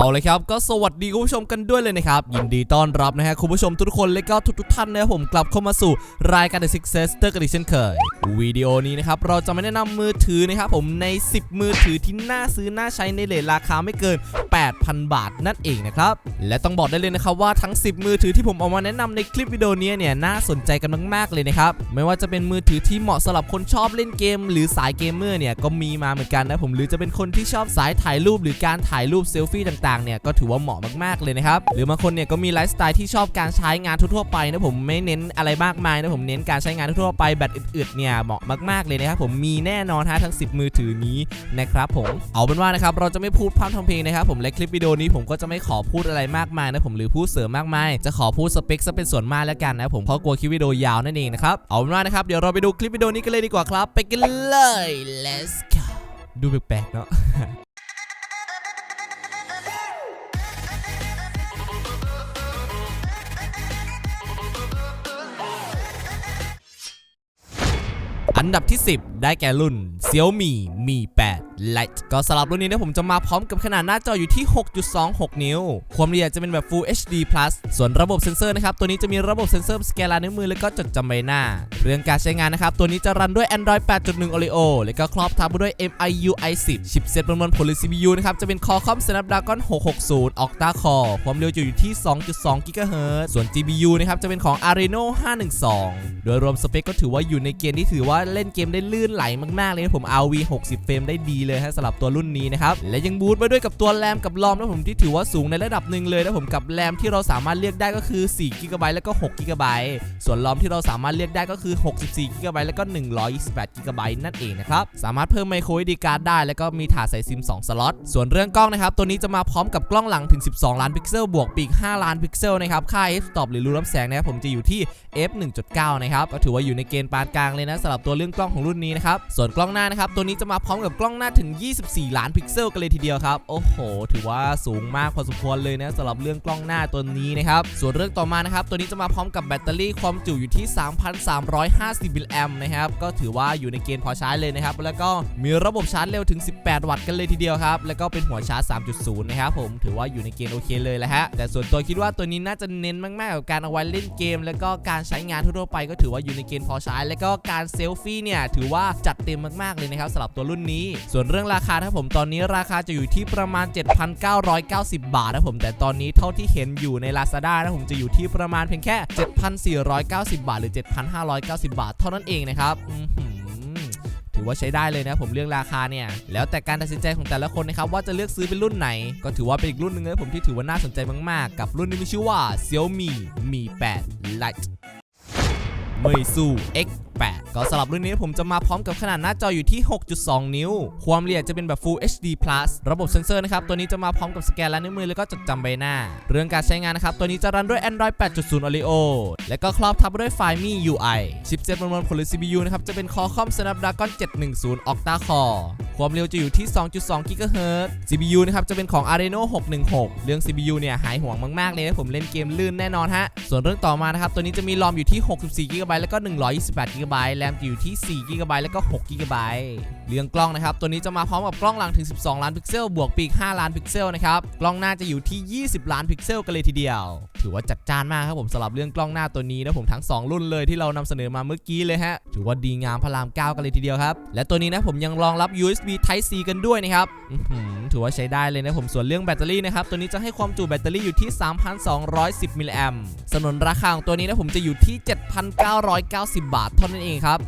เอาเลยครับก็สวัสดีคุณผู้ชมกันด้วยเลยนะครับ ยินดีต้อนรับนะฮะคุณผู้ชมทุกคนและก็ทุกๆท่านนะครับผมกลับเข้ามาสู่รายการ The Six Sister กันอีกเช่นเคยวิดีโอนี้นะครับเราจะมาแนะนำมือถือนะครับผมใน 10 มือถือที่น่าซื้อน่าใช้ในเลทราคาไม่เกิน 8,000 บาทนั่นเองนะครับและต้องบอกได้เลยนะครับว่าทั้ง 10 มือถือที่ผมเอามาแนะนำในคลิปวิดีโอนี้เนี่ยน่าสนใจกันมากๆเลยนะครับไม่ว่าจะเป็นมือถือที่เหมาะสำหรับคนชอบเล่นเกม หรือสายเกมเมอร์เนี่ยก็มีมาเหมือนกันนะผมหรือจะเป็นคนที่ชอบสายถ่ายรูปหรือการถ่ายรูปเซลฟี่ต่างๆเนี่ยก็ถือว่าเหมาะมากๆเลยนะครับหรือบางคนเนี่ยก็มีไลฟ์สไตล์ที่ชอบการใช้งานทั่วๆไปนะผมไม่เน้นอะไรมากมายนะผมเน้นการใช้งานทั่วๆไปแบตอึดๆเนี่ยเหมาะมากๆเลยนะครับผมมีแน่นอนฮะทั้ง 10 มือถือนี้นะครับผมเอาเป็นว่านะครับเราจะไม่พูดพร่ำทำเพลงนะครับผมและคลิปวิดีโอนี้ผมก็จะไม่ขอพูดอะไรมากมายนะผมหรือพูดเสริมมากมายจะขอพูดสเปคซะเป็นส่วนมากแล้วกันนะผมเพราะกลัวคลิปวิดีโอยาวนั่นเองนะครับเอาเป็นว่านะครับเดี๋ยวเราไปดูคลิปวิดีโอนี้กันเลยดีกว่าครับ ไปกันเลย let's go ดูแปลกๆเนาะ อันดับที่ 10 ได้แก่รุ่น Xiaomi Mi 8 Lite ก็สำหรับรุ่นนี้นะผมจะมาพร้อมกับขนาดหน้าจออยู่ที่ 6.26 นิ้ว ความละเอียดจะเป็นแบบ Full HD Plus ส่วนระบบเซ็นเซอร์นะครับ ตัวนี้จะมีระบบเซ็นเซอร์สแกนลายนิ้วมือ แล้วก็จดจำใบหน้า เรื่องการใช้งานนะครับ ตัวนี้จะรันด้วย Android 8.1 Oreo แล้วก็ครอบทับด้วย MIUI 10 ชิปเซ็ตประมวลผลหรือ CPU นะครับ จะเป็น Qualcomm Snapdragon 660 Octa Core ความเร็วจะอยู่ที่ 2.2 GHz ส่วน GPU นะครับจะเป็นของ Adreno 512 โดยรวมสเปคก็ถือว่าอยู่ในเกณฑ์ที่ถือว่าาเล่นเกมได้ลื่นไหลมากๆเลยนะผม RV 60 เฟรมได้ดีเลยฮะสำหรับตัวรุ่นนี้นะครับ และยังบูตมาด้วยกับตัวแรมกับลอมนะผมที่ถือว่าสูงในระดับหนึ่งเลยนะผมกับแรมที่เราสามารถเลือกได้ก็คือ4 g b แล้วก็6 g b ส่วนลอมที่เราสามารถเลือกได้ก็คือ 64 g b แล้วก็ 128 g b นั่นเองนะครับ สามารถเพิ่มไมโคร SD card ได้ แล้วก็มีถาดใส่ซิม 2 สล็อต ส่วนเรื่องกล้องนะครับ ตัวนี้จะมาพร้อมกับกล้องหลังถึง 12 ล้านพิกเซล บวกปีก 5 ล้านพิกเซลนะครับ ค่า f stop หรือรูรับแสงนะครับผมจะอยู่ที่ f 1.9 นะครับ ก็ถือว่าอยู่ในเกณฑ์ปานกลางเลยนะสำหรับตัวเรื่องกล้องของรุ่นนี้นะครับส่วนกล้องหน้านะครับตัวนี้จะมาพร้อมกับกล้องหน้าถึง 24 ล้านพิกเซลกันเลยทีเดียวครับโอ้โห ถือว่าสูงมากพอสมควรเลยนะสำหรับเรื่องกล้องหน้าตัวนี้นะครับส่วนเรื่องต่อมานะครับตัวนี้จะมาพร้อมกับแบตเตอรี่ความจุอยู่ที่ 3,350มิลลิแอมนะครับก็ถือว่าอยู่ในเกณฑ์พอใช้เลยนะครับแล้วก็มีระบบชาร์จเร็วถึง 18 วัตต์กันเลยทีเดียวครับแล้วก็เป็นหัวชาร์จ 3.0 นะครับผมถือว่าอยู่ในเกณฑ์โอเคเลยแหละฮะแต่ส่วนตัวคิดว่าตัวนี้น่าจะเน้นมากๆกับการเอาไว้เล่นเกม แล้วก็การใช้งานทั่วไปก็ถือว่าอยู่ในเกณฑ์พอใช้ แล้วก็การเซลฟี่เนี่ยถือว่าจัดเต็มมาก ๆ เลยนะครับสำหรับตัวรุ่นนี้ ส่วนเรื่องราคาถ้าผมตอนนี้ราคาจะอยู่ที่ประมาณ 7,990 บาทนะผมแต่ตอนนี้เท่าที่เห็นอยู่ใน Lazada นะผมจะอยู่ที่ประมาณเพียงแค่ 7,490 บาท หรือ 7,590 บาท เท่านั้นเองนะครับถือว่าใช้ได้เลยนะผมเรื่องราคาเนี่ยแล้วแต่การตัดสินใจของแต่ละคนนะครับว่าจะเลือกซื้อเป็นรุ่นไหน ก็ถือว่าเป็นอีกรุ่นหนึงนะผมที่ถือว่าน่าสนใจมากๆ กับรุ่นที่มีชื่อว่า Xiaomi Mi 8 Lite เมยซู X8 ก็สำหรับรุ่นนี้ผมจะมาพร้อมกับขนาดหน้าจออยู่ที่ 6.2 นิ้ว ความละเอียดจะเป็นแบบ Full HD Plus ระบบเซ็นเซอร์นะครับ ตัวนี้จะมาพร้อมกับสแกนลายนิ้วมือแล้วก็จดจำใบหน้า เรื่องการใช้งานนะครับ ตัวนี้จะรันด้วย Android 8.0 Oreo และก็ครอบทับด้วยไฟล์ Mi UI ชิปเซ็ตประมวลผลหรือ CPU นะครับ จะเป็น Qualcomm Snapdragon 710 Octa Core ความเร็วจะอยู่ที่ 2.2 GHz CPU นะครับจะเป็นของ Adreno 616 เรื่อง CPU เนี่ยหายห่วงมากๆเลยนะผมเล่นเกมลื่นแน่นอนฮะ ส่วนเรื่องต่อมานะครับตัวนี้จะมีรอมอยู่ที่ 64 GB แล้วก็ 128 GB แรมจะอยู่ที่ 4 GB แล้วก็ 6 GB เรื่องกล้องนะครับตัวนี้จะมาพร้อมกับกล้องหลังถึง 12 ล้านพิกเซลบวกปีก 5 ล้านพิกเซลนะครับกล้องหน้าจะอยู่ที่ 20 ล้านพิกเซลกันเลยทีเดียว ถือว่าจัดจ้านมากครับผมสำหรับเรื่องกล้องหน้าตัวนี้นะผมทั้ง 2 รุ่นเลยที่เรานำเสนอมาเมื่อกี้เลยฮะถือว่าดีงามพระราม 9 กันเลยทีเดียวครับและตัวนี้นะผมยังรองรับ USB Type C กันด้วยนะครับถือว่าใช้ได้เลยนะผมส่วนเรื่องแบตเตอรี่นะครับ ตัวนี้จะให้ความจุแบตเตอรี่อยู่ที่ 3,210 มิลลิแอมป์สนนราคาของตัวนี้นะผมจะอยู่ที่ 7,990 บาทเท่านั้นเองครับ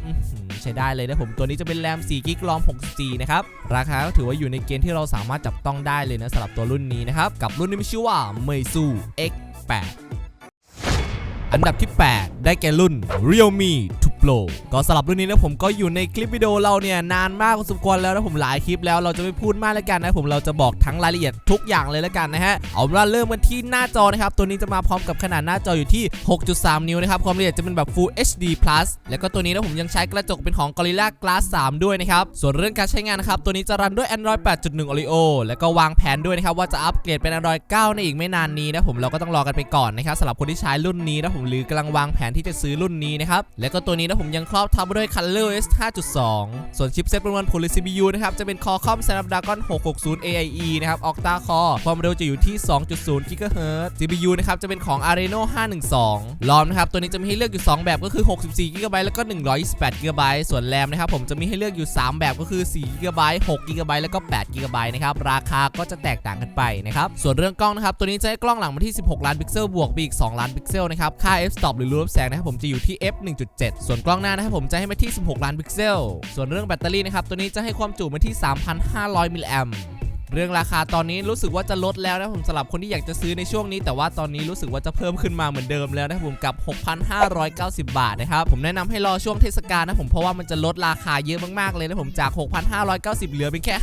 ใช้ได้เลยนะผมตัวนี้จะเป็นแรม4กิกรอม 6G นะครับ ราคาก็ถือว่าอยู่ในเกณฑ์ที่เราสามารถจับต้องได้เลยนะสำหรับตัวรุ่นนี้นะครับ กับรุ่นที่มีชื่อว่า Meizu X8 อันดับที่ 8 ได้แก่รุ่น Realme 2 Pro ก็สำหรับรุ่นนี้นะผมก็อยู่ในคลิปวิดีโอเราเนี่ยนานมากพอสมควรแล้วนะผมหลายคลิปแล้วเราจะไม่พูดมากแล้วกันนะผมเราจะบอกทั้งรายละเอียดทุกอย่างเลยแล้วกันนะฮะเอาเป็นว่าเริ่มกันที่หน้าจอนะครับตัวนี้จะมาพร้อมกับขนาดหน้าจออยู่ที่ 6.3 นิ้วนะครับความละเอียดจะเป็นแบบ Full HD Plus แล้วก็ตัวนี้นะผมยังใช้กระจกเป็นของ Gorilla Glass 3 ด้วยนะครับส่วนเรื่องการใช้งานนะครับตัวนี้จะรันด้วย Android 8.1 Oreo แล้วก็วางแผนด้วยนะครับว่าจะอัปเกรดเป็น Android 9 ในอีกไม่นานนี้นะผมเราก็ต้องรอกันไปก่อนนะครับสำหรับคนที่ใช้รุ่นนี้นะผมหรือกำลังวางแผนที่จะซื้อรุ่นนี้นะครับแล้วก็ตัวนี้นะผมยังครอบทับด้วย ColorOS 5.2 ส่วนชิปเซ็ตประมวลผล CPU นะครับ จะเป็น Qualcomm Snapdragon 660 AIE นะครับ Octa Core ความเร็วจะอยู่ที่ 2.0 GHz CPU นะครับ จะเป็นของ Adreno 512 ROM นะครับ ตัวนี้จะมีให้เลือกอยู่ 2 แบบก็คือ 64 GB แล้วก็ 128 GB ส่วน RAM นะครับ ผมจะมีให้เลือกอยู่ 3 แบบก็คือ 4 GB 6 GB แล้วก็ 8 GB นะครับ ราคาก็จะแตกต่างกันไปนะครับ ส่วนเรื่องกล้องนะครับ ตัวนี้จะให้กล้องหลังมาที่ 16 ล้านพิกเซล บวกไปอีก 2 ล้านพิกเซล นะครับ ค่า f stop หรือรูปแสงนะครับ ผมจะอยู่ที่ f 1.7ส่วนกล้องหน้านะครับผมจะให้มาที่ 16 ล้านพิกเซล ส่วนเรื่องแบตเตอรี่นะครับตัวนี้จะให้ความจุมาที่ 3,500 มิลลิแอมเรื่องราคาตอนนี้รู้สึกว่าจะลดแล้วนะผมสำหรับคนที่อยากจะซื้อในช่วงนี้ แต่ว่าตอนนี้รู้สึกว่าจะเพิ่มขึ้นมาเหมือนเดิมแล้วนะผมกับ 6,590 บาทนะครับผมแนะนำให้รอช่วงเทศกาลนะผมเพราะว่ามันจะลดราคาเยอะมากๆเลยนะผมจาก 6,590 เหลือเป็นแค่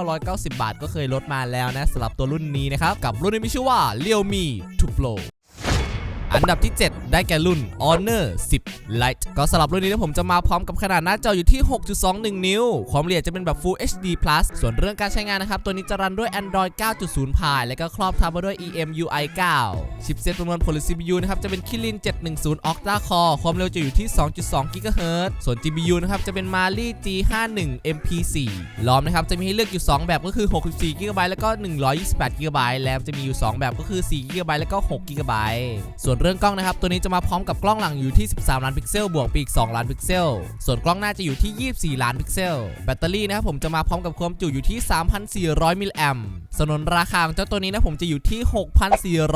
5,990 บาท ก็เคยลดมาแล้วนะสำหรับตัวรุ่นนี้นะครับกับรุ่นที่มีชื่อว่า Realme 2 Pro อันดับที่ 7 ได้แก่รุ่น Honor 10 Lite ก็สำหรับรุ่นนี้นะผมจะมาพร้อมกับขนาดหน้าจออยู่ที่ 6.21 นิ้ว ความละเอียดจะเป็นแบบ Full HD Plus ส่วนเรื่องการใช้งานนะครับ ตัวนี้จะรันด้วย Android 9.0 Pie และก็ครอบทับมาด้วย EMUI 9 ชิปเซ็ตประมวลผลหรือ CPU นะครับ จะเป็น Kirin 710 Octa Core ความเร็วจะอยู่ที่ 2.2 GHz ส่วน GPU นะครับ จะเป็น Mali G51 MP4 รอมนะครับ จะมีให้เลือกอยู่ 2 แบบก็คือ 64 GB แล้วก็ 128 GB แรมจะมีอยู่ 2 แบบก็คือ 4 GB แล้วก็ 6 GB ส่วนเรื่องกล้องนะครับตัวนี้จะมาพร้อมกับกล้องหลังอยู่ที่ 13 ล้านพิกเซลบวกไปอีก 2 ล้านพิกเซล ส่วนกล้องหน้าจะอยู่ที่ 24 ล้านพิกเซล แบตเตอรี่นะครับผมจะมาพร้อมกับความจุอยู่ที่ 3,400 มิลลิแอมป์สนนราคาของเจ้าตัวนี้นะผมจะอยู่ที่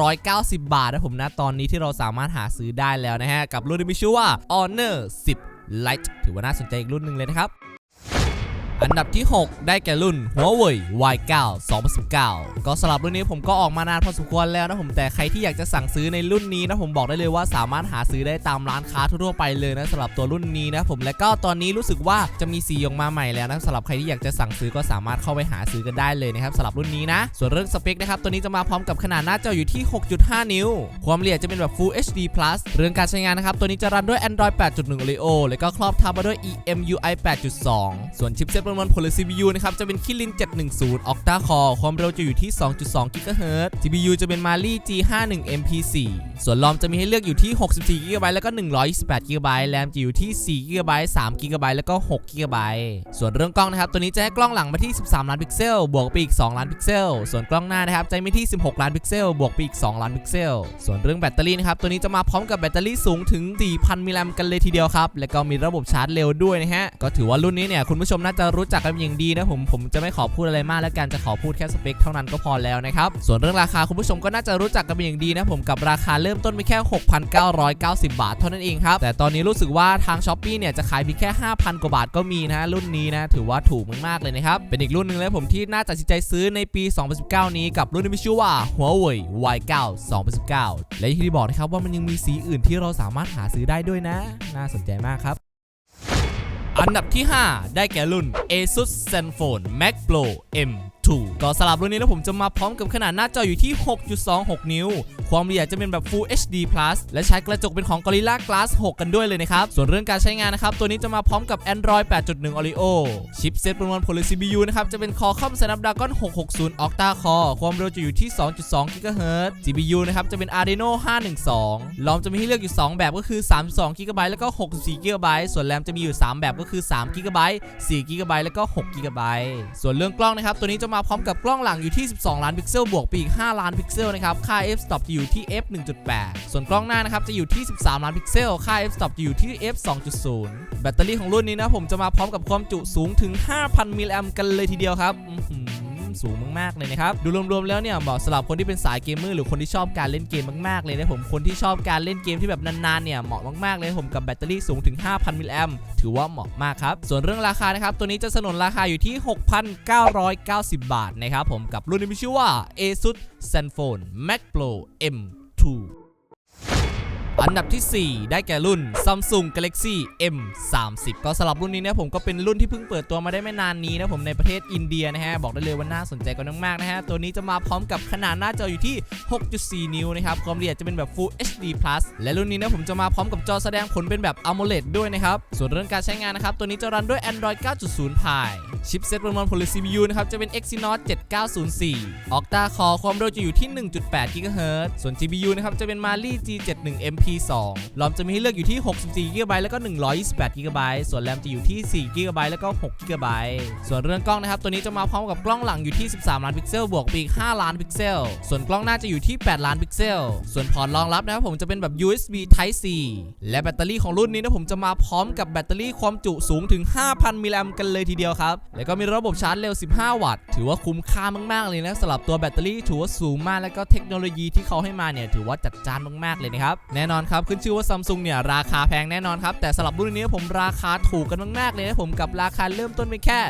6,490 บาทนะผมนะตอนนี้ที่เราสามารถหาซื้อได้แล้วนะฮะกับรุ่นที่มีชื่อว่า Honor 10 Lite ถือว่าน่าสนใจอีกรุ่นหนึ่งเลยนะครับ อันดับที่ 6 ได้แก่รุ่น Huawei Y9 2019 ก็สำหรับรุ่นนี้ผมก็ออกมานานพอสมควรแล้วนะผมแต่ใครที่อยากจะสั่งซื้อในรุ่นนี้นะผมบอกได้เลยว่าสามารถหาซื้อได้ตามร้านค้าทั่วไปเลยนะสำหรับตัวรุ่นนี้นะผมและก็ตอนนี้รู้สึกว่าจะมีสีออกมาใหม่แล้วนะสำหรับใครที่อยากจะสั่งซื้อก็สามารถเข้าไปหาซื้อกันได้เลยนะครับสำหรับรุ่นนี้นะ ส่วนเรื่องสเปคนะครับตัวนี้จะมาพร้อมกับขนาดหน้าจออยู่ที่ 6.5 นิ้ว ความละเอียดจะเป็นแบบ Full HD Plus เรื่องการใช้งานนะครับตัวนี้จะรันด้วย Android 8.1 Oreo แล้วก็ครอบทับมาด้วย EMUI 8.2 ส่วนชิปเซ็ตประมวลผลหรือ CPU นะครับ จะเป็น Kirin 710 Octa Core ความเร็วจะอยู่ที่ 2.2 GHz GPU จะเป็น Mali G51 MP4 ส่วนรอมจะมีให้เลือกอยู่ที่ 64 GB แล้วก็128 GB แรมจะอยู่ที่ 4 GB 3 GB แล้วก็ 6 GB ส่วนเรื่องกล้องนะครับ ตัวนี้จะให้กล้องหลังมาที่ 13 ล้านพิกเซล บวกไปอีก 2 ล้านพิกเซล ส่วนกล้องหน้านะครับจะมีที่ 16 ล้านพิกเซล บวกไปอีก 2 ล้านพิกเซล ส่วนเรื่องแบตเตอรี่นะครับ ตัวนี้จะมาพร้อมกับแบตเตอรี่สูงถึง 4,000 มิลลิแอมป์กันเลยทีเดียวครับ แล้วก็มีระบบชาร์จเร็วด้วยนะฮะ ก็ถือว่ารุ่นนี้เนี่ยคุณผู้ชมน่าจะรู้จักกันอย่างดีนะผมผมจะไม่ขอพูดอะไรมากแล้วกันจะขอพูดแค่สเปคเท่านั้นก็พอแล้วนะครับส่วนเรื่องราคาคุณผู้ชมก็น่าจะรู้จักกันเป็นอย่างดีนะผมกับราคาเริ่มต้นไปแค่ 6,990 บาทเท่านั้นเองครับแต่ตอนนี้รู้สึกว่าทาง s h อ p e e เนี่ยจะขายเพียงแค่ 5,000 กว่าบาทก็มีนะรุ่นนี้นะถือว่าถูกมากๆเลยนะครับเป็นอีกรุ่นหนึ่งเลยผมที่น่าตัดสินใจซื้อในปี 2019 นี้กับรุ่นที่มีชื่อว่า Huawei Y9 2019 และอย่างที่บอกนะครับว่ามันยังมีสีอื่นที่เราสามารถหาซื้อได้ด้วยนะ น่าสนใจมากครับ อันดับที่ 5 ได้แก่รุ่น ASUS ZenFone Max Pro M2 ก็สำหรับรุ่นนี้นะผมจะมาพร้อมกับขนาดหน้าจออยู่ที่ 6.26 นิ้ว ความละเอียดจะเป็นแบบ Full HD Plus และใช้กระจกเป็นของ Gorilla Glass 6 กันด้วยเลยนะครับ ส่วนเรื่องการใช้งานนะครับ ตัวนี้จะมาพร้อมกับ Android 8.1 Oreo ชิปเซ็ตประมวลผลหรือ CPU นะครับ จะเป็น Qualcomm Snapdragon 660 Octa Core ความเร็วจะอยู่ที่ 2.2 GHz GPU นะครับ จะเป็น Adreno 512รอมจะมีให้เลือกอยู่ 2 แบบก็คือ 32 GB แล้วก็ 64 GB ส่วนแรมจะมีอยู่ 3 แบบก็คือ 3 GB 4 GB แล้วก็ 6 GB ส่วนเรื่องกล้องนะครับตัวนี้จะมาพร้อมกับกล้องหลังอยู่ที่ 12 ล้านพิกเซลบวกไปอีก 5 ล้านพิกเซลนะครับค่า f stop จะอยูู่่ที่ f 1.8 ส่วนกล้องหน้านะครับจะอยู่ที่ 13 ล้านพิกเซล ค่า f stop จะอยู่ที่ f 2.0 แบตเตอรี่ของรุ่นนี้นะผมจะมาพร้อมกับความจุสูงถึง 5,000 มิลลิแอมป์กันเลยทีเดียวครับ สูงมากๆเลยนะครับดูรวมๆแล้วเนี่ยเหมาะสำหรับคนที่เป็นสายเกมเมอร์หรือคนที่ชอบการเล่นเกมมากๆเลยนะผมคนที่ชอบการเล่นเกมที่แบบนานๆเนี่ยเหมาะมากๆเลยผมกับแบตเตอรี่สูงถึง 5,000มิลลิแอมถือว่าเหมาะมากครับส่วนเรื่องราคานะครับตัวนี้จะสนนราคาอยู่ที่ 6,990 บาทนะครับผมกับรุ่นที่มีชื่อว่า ASUS ZenFone Max Pro M2 อันดับที่ 4 ได้แก่รุ่น Samsung Galaxy M 3 0ก็สำหรับรุ่นนี้นะผมก็เป็นรุ่นที่เพิ่งเปิดตัวมาได้ไม่นานนี้นะผมในประเทศอินเดียนะฮะ บอกได้เลยว่าน่าสนใจกันมากๆนะฮะ ตัวนี้จะมาพร้อมกับขนาดหน้าจออยู่ที่ 6.4 นิ้วนะครับ ความละเอียดจะเป็นแบบ Full HD Plus และรุ่นนี้นะผมจะมาพร้อมกับจอแสดงผลเป็นแบบ AMOLED ด้วยนะครับ ส่วนเรื่องการใช้งานนะครับ ตัวนี้จะรันด้วย Android 9.0 Pie ชิปเซ็ตประมวซีบียูนะครับจะเป็น Exynos 7904ออกตาคอความเร็วจะอยู่ที่ 1.8 GHz ส่วน GPU นะครับจะเป็น Mali G71MP 2 r o m จะมีให้เลือกอยู่ที่ 64GB แล้วก็ 128GB ส่วน RAM จะอยู่ที่ 4GB แล้วก็ 6GB ส่วนเรื่องกล้องนะครับตัวนี้จะมาพร้อมกับกล้องหลังอยู่ที่ 13 ล้านพิกเซลบวกไปอีก 5 ล้านพิกเซล ส่วนกล้องหน้าจะอยู่ที่ 8 ล้านพิกเซล ส่วนพอร์ตรองรับนะครับผมจะเป็นแบบ USB Type C และแบตเตอรี่ของรุ่นนี้นะผมจะมาพร้อมกับแบตเตอรี่ความจุสูงถึง 5,000 มิลลิแอมกันเลยทีเดียวครับ แล้วก็มีระบบชาร์จเร็ว 15 วัตต์ ถือว่าคุ้มค่ามาก ๆ เลยนะสำหรับตัวแบตเตอรี่ถือว่าสูงมากแล้วก็เทคโนโลยีที่เขาให้มาเนี่ยถือว่าจัดจ้านมากๆเลยนะครับแน่นอนครับ ขึ้นชื่อว่าซัมซุงเนี่ยราคาแพงแน่นอนครับ แต่สำหรับรุ่นนี้ผมราคาถูกกันมากๆเลยนะผมกับราคาเริ่มต้นไปแค่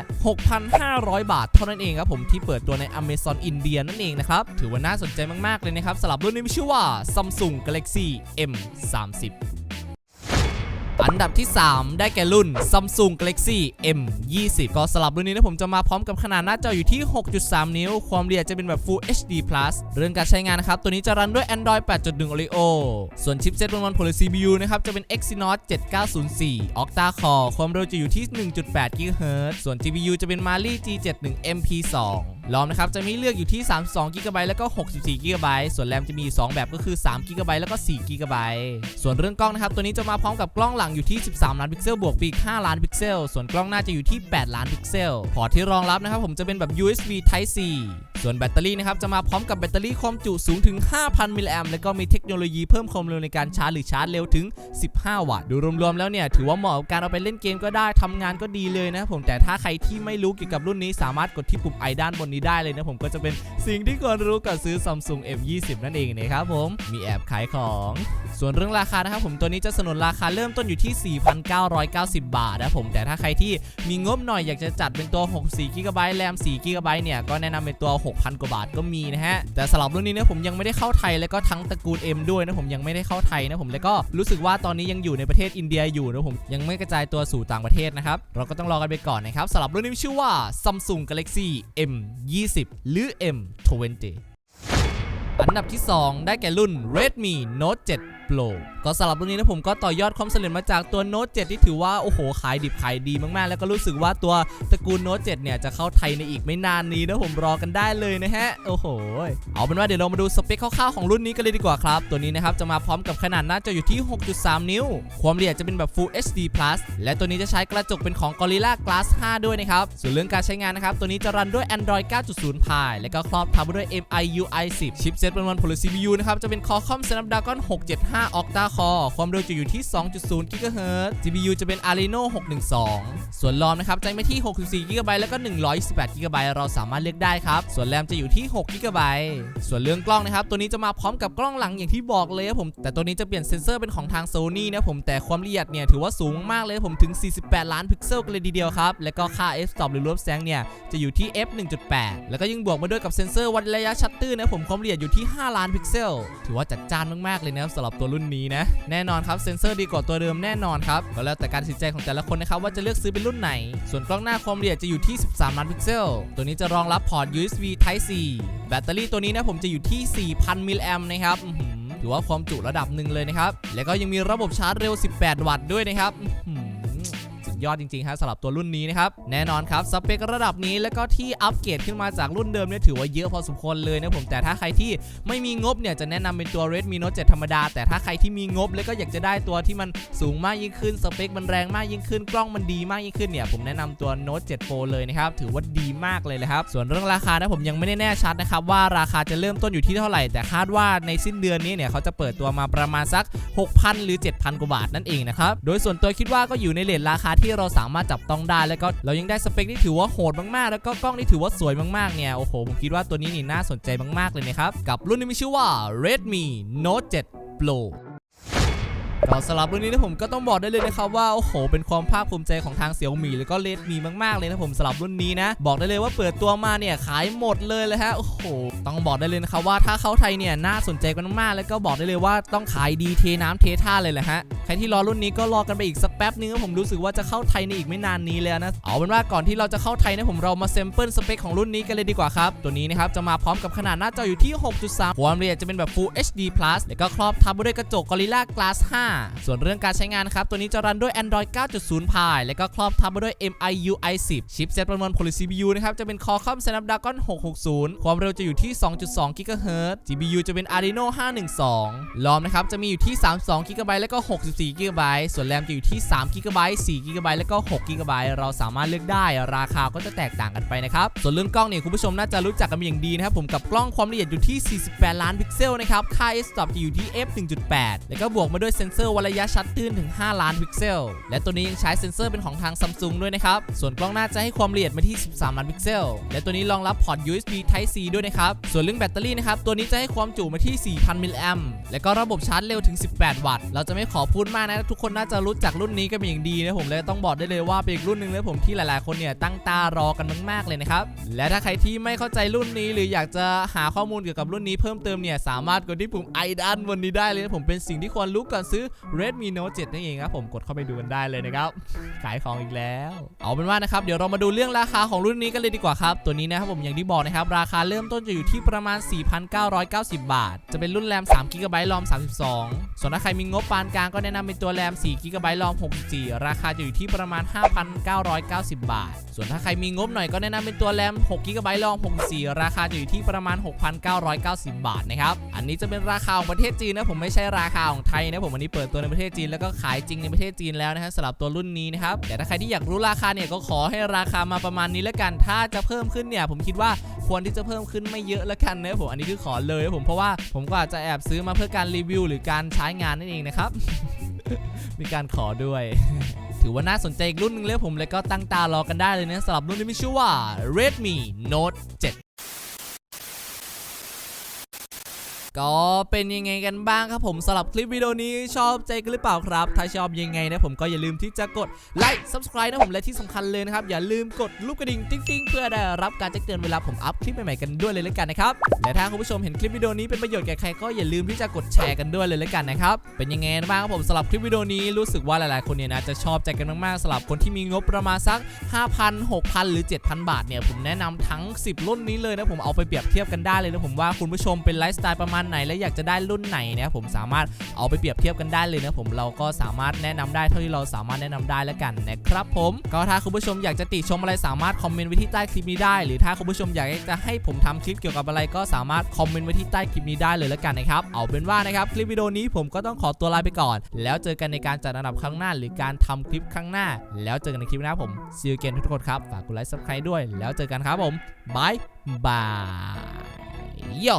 6,500 บาทเท่านั้นเองครับผมที่เปิดตัวใน Amazon India นั่นเองนะครับ ถือว่าน่าสนใจมากๆเลยนะครับสำหรับรุ่นนี้มีชื่อว่า Samsung Galaxy M30 อันดับที่ 3 ได้แก่รุ่น Samsung Galaxy M20 ก็สลับรุ่นนี้นะผมจะมาพร้อมกับขนาดหน้าจออยู่ที่ 6.3 นิ้ว ความละเอียดจะเป็นแบบ Full HD Plus เรื่องการใช้งานนะครับ ตัวนี้จะรันด้วย Android 8.1 Oreo ส่วนชิปเซตบนวันผลิต CPU นะครับจะเป็น Exynos 7904 Octa Core ความเร็วจะอยู่ที่ 1.8 GHz ส่วน GPU จะเป็น Mali G71 MP2 รอมนะครับจะมีเลือกอยู่ที่ 32 GB แล้วก็ 64 GB ส่วนแรมจะมีอยู่2แบบก็คือ 3 GB แล้วก็ 4 GB ส่วนเรื่องกล้องนะครับตัวนี้จะมาพร้อมกับกล้องหลังอยู่ที่ 13 ล้านพิกเซลบวกปีก 5 ล้านพิกเซล ส่วนกล้องหน้าจะอยู่ที่ 8 ล้านพิกเซล พอร์ตที่รองรับนะครับผมจะเป็นแบบ USB Type C ส่วนแบตเตอรี่นะครับจะมาพร้อมกับแบตเตอรี่ความจุสูงถึง 5,000 มิลลิแอมแล้วก็มีเทคโนโลยีเพิ่มความเร็วในการชาร์จหรือชาร์จเร็วถึง 15 วัตต์ ดูรวมๆแล้วเนี่ยถือว่าเหมาะกับการเอาไปเล่นเกมก็ได้ทำงานก็ดีเลยนะผมแต่ถ้าใครที่ไม่รู้เกี่ยวกับรุ่นนี้สามารถกดที่ปุ่มไอด้านบนนี้ได้เลยนะผมก็จะเป็นสิ่งที่ควรรู้ก่อนซื้อ Samsung M20 นั่นเองนะครับผมมีแอบขายของ ส่วนเรื่องราคานะครับผมตัวนี้จะสนุนราคาเริ่มต้นอยู่ที่ 4,990 บาทนะผมแต่ถ้าใครที่มีงบหน่อยอยากจะจัดเป็นตัว 64 GB แรม 4 GB เนี่ยก็แนะนำเป็นตัว6,000 กว่าบาทก็มีนะฮะ แต่สำหรับรุ่นนี้เนี่ยผมยังไม่ได้เข้าไทยแล้วก็ทั้งตระกูล M ด้วยนะผมยังไม่ได้เข้าไทยนะผมแล้วก็รู้สึกว่าตอนนี้ยังอยู่ในประเทศอินเดียอยู่นะผมยังไม่กระจายตัวสู่ต่างประเทศนะครับเราก็ต้องรอกันไปก่อนนะครับสำหรับรุ่นนี้ชื่อว่า Samsung Galaxy M20 หรือ M20 อันดับที่ 2 ได้แก่รุ่น Redmi Note 7 Pro ก็สำหรับรุ่นนี้นะผมก็ต่อยอดความสำเร็จมาจากตัว Note 7ที่ถือว่าโอ้โหขายดิบขายดีมากๆ แล้วก็รู้สึกว่าตัวตระกูล Note 7เนี่ยจะเข้าไทยในอีกไม่นานนี้นะผมรอกันได้เลยนะฮะโอ้โหเอาเป็นว่าเดี๋ยวเรามาดูสเปคคร่าวๆของรุ่นนี้กันเลยดีกว่าครับ ตัวนี้นะครับจะมาพร้อมกับขนาดหน้าจออยู่ที่ 6.3 นิ้ว ความละเอียดจะเป็นแบบ Full HD Plus และตัวนี้จะใช้กระจกเป็นของ Gorilla Glass 5 ด้วยนะครับส่วนเรื่องการใช้งานนะครับตัวนี้จะรันด้วย Android 9.0 Pie และก็ครอบทับด้วย MIUI 10ชิปเซตเป็นวันผล CPU นะครับจะเป็น Qualcomm Snapdragon 675 Octa Core ความเร็วจะอยู่ที่ 2.0 GHz GPU จะเป็น Adreno 612 ส่วนรอมนะครับใจไม่ที่ 64 GB แล้วก็ 128 GB เราสามารถเลือกได้ครับ ส่วนแรมจะอยู่ที่ 6 GB ส่วนเรื่องกล้องนะครับ ตัวนี้จะมาพร้อมกับกล้องหลังอย่างที่บอกเลยครับผม แต่ตัวนี้จะเปลี่ยนเซนเซอร์เป็นของทาง Sony นะผม แต่ความละเอียดเนี่ยถือว่าสูงมากเลยผมถึง 48 ล้านพิกเซลกันเลยทีเดียวครับ แล้วก็ค่า f-stop หรือรวบแสงเนี่ยจะอยู่ที่ f 1.8 แล้วก็ยังบวกมาด้วยกับเซนเซอร์วัดระยะชัตเตอร์นะผมความละเอียดอยู่ที่ 5 ล้านพิกเซล ถือว่าจัดจ้านมากๆเลยนะครับสำหรับตัวรุ่นนี้นะ แน่นอนครับเซนเซอร์ดีกว่าตัวเดิมแน่นอนครับก็แล้วแต่การตัดสินใจของแต่ละคนนะครับว่าจะเลือกซื้อเป็นรุ่นไหน ส่วนกล้องหน้าความละเอียดจะอยู่ที่ 13 ล้านพิกเซล ตัวนี้จะรองรับพอร์ต USB Type C แบตเตอรี่ตัวนี้นะผมจะอยู่ที่ 4,000 มิลลิแอมนะครับถือว่าความจุระดับหนึ่งเลยนะครับ แล้วก็ยังมีระบบชาร์จเร็ว 18 วัตต์ด้วยนะครับ ยอดจริงๆครับสำหรับตัวรุ่นนี้นะครับแน่นอนครับสเปคระดับนี้แล้วก็ที่อัปเกรดขึ้นมาจากรุ่นเดิมเนี่ยถือว่าเยอะพอสมควรเลยนะผมแต่ถ้าใครที่ไม่มีงบเนี่ยจะแนะนำเป็นตัว Redmi Note 7 ธรรมดา แต่ถ้าใครที่มีงบแล้วก็อยากจะได้ตัวที่มันสูงมากยิ่งขึ้นสเปคมันแรงมากยิ่งขึ้นกล้องมันดีมากยิ่งขึ้นเนี่ยผมแนะนำตัว Note 7 Pro เลยนะครับถือว่าดีมากเลยเลยครับส่วนเรื่องราคานะผมยังไม่ได้แน่ชัดนะครับว่าราคาจะเริ่มต้นอยู่ที่เท่าไหร่ แต่คาดว่าในสิ้นเดือนนี้เนี่ยเขาจะเปิดตัวมาประมาณสัก 6,000 หรือ 7,000 กว่าบาทนั่นเองนะครับโดยส่วนตัวคิดว่าก็อยู่ในเลทราคาที่เราสามารถจับต้องได้แล้วก็เรายังได้สเปคที่ถือว่าโหดมากๆ แล้วก็กล้องที่ถือว่าสวยมากๆเนี่ยโอ้โหผมคิดว่าตัวนี้นี่น่าสนใจมากๆเลยนะครับกับรุ่นที่มีชื่อว่า Redmi Note 7 Pro ก็สำหรับรุ่นนี้นะผมก็ต้องบอกได้เลยนะครับว่าโอ้โห เป็นความภาคภูมิใจของทางเสี่ยวหมี่แล้วก็เลดมีมากๆเลยนะผมสำหรับรุ่นนี้นะบอกได้เลยว่าเปิดตัวมาเนี่ยขายหมดเลยเลยฮะโอ้โหต้องบอกได้เลยนะครับว่าถ้าเข้าไทยเนี่ยน่าสนใจกันมากๆแล้วก็บอกได้เลยว่าต้องขายดีเทน้ำเทท่าเลยแหละฮะใครที่รอรุ่นนี้ก็รอกันไปอีกสักแป๊บนึงผมรู้สึกว่าจะเข้าไทยในอีกไม่นานนี้เลยนะเอาเป็นว่าก่อนที่เราจะเข้าไทยนะผมเรามาเซมเปิลสเปคของรุ่นนี้กันเลยดีกว่าครับตัวนี้นะครับจะมาพร้อมกับขนาดหน้าจออยู่ที่ 6.3 ความละเอียดจะเป็นแบบ Full HD Plus แล้วก็ครอบทับด้วยกระจก Gorilla Glass 5ส่วนเรื่องการใช้งานครับ ตัวนี้จะรันด้วย Android 9.0 Pie และก็ครอบทับมาด้วย MIU i10 ชิปเซตประมวลผล CPU นะครับ จะเป็น Qualcomm Snapdragon 660 ความเร็วจะอยู่ที่ 2.2 GHz GPU จะเป็น Adreno 512รอมนะครับ จะมีอยู่ที่ 32 GB และก็ 64 GB ส่วนแรมจะอยู่ที่ 3 GB 4 GB และก็ 6 GB เราสามารถเลือกได้ ราคาก็จะแตกต่างกันไปนะครับ ส่วนเรื่องกล้องเนี่ยคุณผู้ชมน่าจะรู้จักกันอย่างดีนะครับผมกับกล้องความละเอียดอยู่ที่ 48 ล้านพิกเซลนะครับ ค่า f-stop จะอยู่ที่ f 1.8 แล้วก็บวกมาด้วยเซนเซอร์วัดระยะชัดตื้นถึง 5 ล้านพิกเซล และตัวนี้ยังใช้เซ็นเซอร์เป็นของทางซัมซุงด้วยนะครับ ส่วนกล้องหน้าจะให้ความละเอียดมาที่ 13 ล้านพิกเซล และตัวนี้รองรับพอร์ต USB Type C ด้วยนะครับ ส่วนเรื่องแบตเตอรี่นะครับ ตัวนี้จะให้ความจุมาที่ 4,000 มิลลิแอมและก็ระบบชาร์จเร็วถึง 18 วัตต์ เราจะไม่ขอพูดมากนะ ทุกคนน่าจะรู้จักรุ่นนี้กันเป็นอย่างดีนะผมเลยต้องบอกได้เลยว่าเป็นอีกรุ่นหนึ่งเลยผมที่หลายๆ คนเนี่ยตั้งตารอกันมากๆเลยนะครับ และถ้าใครที่ไม่เข้าใจรุ่นนี้ หรืออยากจะหาข้อมูลเกี่ยวกับรุ่นนี้เพิ่มเติมเนี่ยสามารถกดที่ปุ่มไอด้านบนนี้ได้เลยนะผมเป็นสิ่งที่ควรรู้ก่อนซื้อ Redmi Note 7 นั่นเองครับผมกดเข้าไปดูกันได้เลยนะครับ ขายของอีกแล้ว เอาเป็นว่านะครับ เดี๋ยวเรามาดูเรื่องราคาของรุ่นนี้กันเลยดีกว่าครับ ตัวนี้นะครับผมอย่างที่บอกนะครับ ราคาเริ่มต้นจะอยู่ที่ประมาณ 4,990 บาท จะเป็นรุ่นแรม3 g b รอม 32 ส่วนถ้าใครมีงบปานกลางก็แนะนำเป็นตัวแรม4 g b รอม 64 ราคาจะอยู่ที่ประมาณ 5,990 บาท ส่วนถ้าใครมีงบหน่อยก็แนะนำเป็นตัวแรม6 g b รอม 64 ราคาจะอยู่ที่ประมาณ 6,990 บาทนะครับ อันนี้จะเป็นราคาของประเทศจีนนะผมไม่ใช่ราคาของไทยนะผมอันนี้เปิดตัวในประเทศจีนแล้วก็ขายจริงในประเทศจีนแล้วนะฮะสำหรับตัวรุ่นนี้นะครับแต่ถ้าใครที่อยากรู้ราคาเนี่ยก็ขอให้ราคามาประมาณนี้แล้วกัน ถ้าจะเพิ่มขึ้นเนี่ยผมคิดว่าควรที่จะเพิ่มขึ้นไม่เยอะแล้วกันนะผมอันนี้คือขอเลยนะผมเพราะว่าผมก็อาจจะแอบซื้อมาเพื่อการรีวิว หรือการใช้งานนั่นเองนะครับมีการขอด้วย ถือว่าน่าสนใจอีกรุ่นหนึงเลยผมเลยก็ตั้งตารอกันได้เลยนะสำหรับรุ่นนี้มีชื่อว่า Redmi Note 7 ก็เป็นยังไงกันบ้างครับผมสำหรับคลิปวิดีโอนี้ชอบใจกันหรือเปล่าครับ ถ้าชอบยังไงนะผมก็อย่าลืมที่จะกดไลค์ subscribe นะผมและที่สำคัญเลยนะครับ อย่าลืมกดลูกกระดิ่งติ๊งๆ เพื่อได้รับการแจ้งเตือนเวลาผมอัพคลิปใหม่ๆกันด้วยเลยแล้วกันนะครับและถ้าคุณผู้ชมเห็นคลิปวิดีโอนี้เป็นประโยชน์แก่ใครก็อย่าลืมที่จะกดแชร์กันด้วยเลยแล้วกันนะครับเป็นยังไงบ้างครับผมสำหรับคลิปวิดีโอนี้รู้สึกว่าหลายๆ คนเนี่ยนะจะชอบใจกันมากๆสำหรับคนที่มีงบประมาณสัก 5,000 6,000 หรือ 7,000 บาทเนี่ยผมแนะนำทั้ง 10 รุ่นนี้เลยนะผมเอาไปเปรียบเทียบกันได้เลยนะผมว่าคุณผู้ชมเป็นไลฟ์สไตล์ประมาณไหนและอยากจะได้รุ่นไหนเนี่ยผมสามารถเอาไปเปรียบเทียบกันได้เลยนะผมเราก็สามารถแนะนำได้เท่าที่เราสามารถแนะนำได้แล้วกันนะครับผมก็ถ้าคุณผู้ชมอยากจะติชมอะไรสามารถคอมเมนต์ไว้ที่ใต้คลิปนี้ได้ หรือถ้าคุณผู้ชมอยากจะให้ผมทำคลิปเกี่ยวกับอะไรก็สามารถคอมเมนต์ไว้ที่ใต้คลิปนี้ได้เลยแล้วกันนะครับเอาเป็นว่านะครับคลิปวิดีโอนี้ผมก็ต้องขอตัวลาไปก่อน แล้วเจอกันในการจัดอันดับครั้งหน้า หรือการทำคลิปครั้งหน้า แล้วเจอกันในคลิปหน้าผมซีอูเกนทุกคนครับฝากกดไลค์ซับสไครต์ด้วย แล้วเจอกันครับผมบายบายโย